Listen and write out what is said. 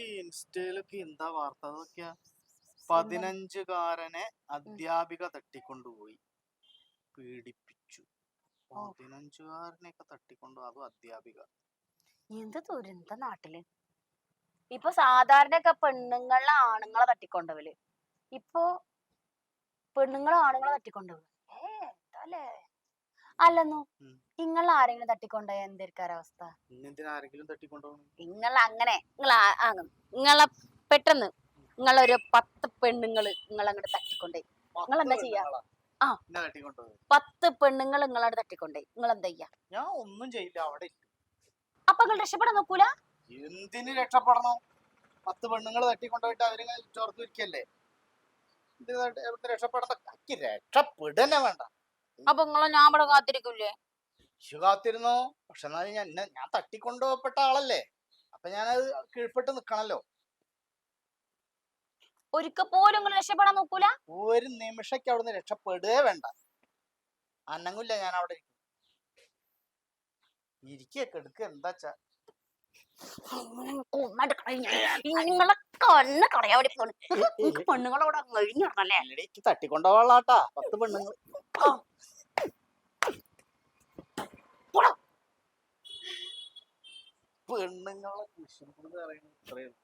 ഈ ഇൻസ്റ്റയിലൊക്കെ എന്താ വാർത്ത? നോക്കിയാ പതിനഞ്ചുകാരനെ അധ്യാപിക തട്ടിക്കൊണ്ടുപോയി. പീഡിപ്പിച്ചു. പതിനഞ്ചുകാരനെയൊക്കെ തട്ടിക്കൊണ്ടു അതും അധ്യാപിക. എന്ത് ദുരന്ത നാട്ടിൽ? ഇപ്പൊ സാധാരണയൊക്കെ പെണ്ണുങ്ങളെ ആണുങ്ങളെ തട്ടിക്കൊണ്ടവൽ. ഇപ്പൊ പെണ്ണുങ്ങളെ ആണുങ്ങളെ തട്ടിക്കൊണ്ടവൽ ഏ എന്താല്ലേ അല്ലെന്നു. നിങ്ങൾ ആരെങ്കിലും തട്ടിക്കൊണ്ടുപോയ എന്തായിരിക്കും അവസ്ഥ നിങ്ങൾ അങ്ങനെ നിങ്ങൾ നിങ്ങളെ പെട്ടെന്ന് നിങ്ങളൊരു പത്ത് പെണ്ണുങ്ങൾ നിങ്ങൾ അങ്ങോട്ട് നിങ്ങൾ എന്താ ചെയ്യാ? ആ. പത്ത് പെണ്ണുങ്ങൾ നിങ്ങളവിടെ തട്ടിക്കൊണ്ടേ നിങ്ങൾ എന്താ ചെയ്യാ ഞാൻ ഒന്നും ചെയ്യില്ല അവിടെ. അപ്പൊ നിങ്ങൾ രക്ഷപ്പെടാൻ നോക്കൂല? എന്തിന് രക്ഷപ്പെടണം? പത്ത് പെണ്ണുങ്ങൾ തട്ടിക്കൊണ്ടുപോയിട്ട് അവരിങ്ങനെ ചോർത്തിരിക്കല്ലേ എനിക്ക് രക്ഷപ്പെടന്നെ വേണ്ട. അപ്പൊ നിങ്ങളെ ഞാൻ ഇവിടെ കാത്തിരിക്കൂലേ ഇഷു കാത്തിരുന്നു. പക്ഷെ എന്നാലും ഞാൻ എന്നെ- ഞാൻ തട്ടിക്കൊണ്ടുപോകപ്പെട്ട ആളല്ലേ. അപ്പൊ ഞാനത് കീഴ്പ്പെട്ട് നിക്കണല്ലോ ഒരിക്കൽ പോലും നിങ്ങൾ രക്ഷപ്പെടാൻ നോക്കൂല? ഒരു നിമിഷക്ക് അവിടുന്ന് രക്ഷപ്പെടുകയേ വേണ്ട. അനങ്ങില്ല ഞാൻ അവിടെ ഇരിക്കുക കെടുക്കുക എന്താച്ചാ നിങ്ങളെ കണ്ണ് കളയാൻ വേണ്ടി പോണ്. നിങ്ങക്ക് പെണ്ണുങ്ങളോട് കഴിഞ്ഞിടണല്ലേ അല്ലടി എനിക്ക് പത്ത് പെണ്ണുങ്ങൾ. പെണ്ണുങ്ങളെ കുശുമ്പെന്ന് പറയുന്നത് ഇത്രയാണ്.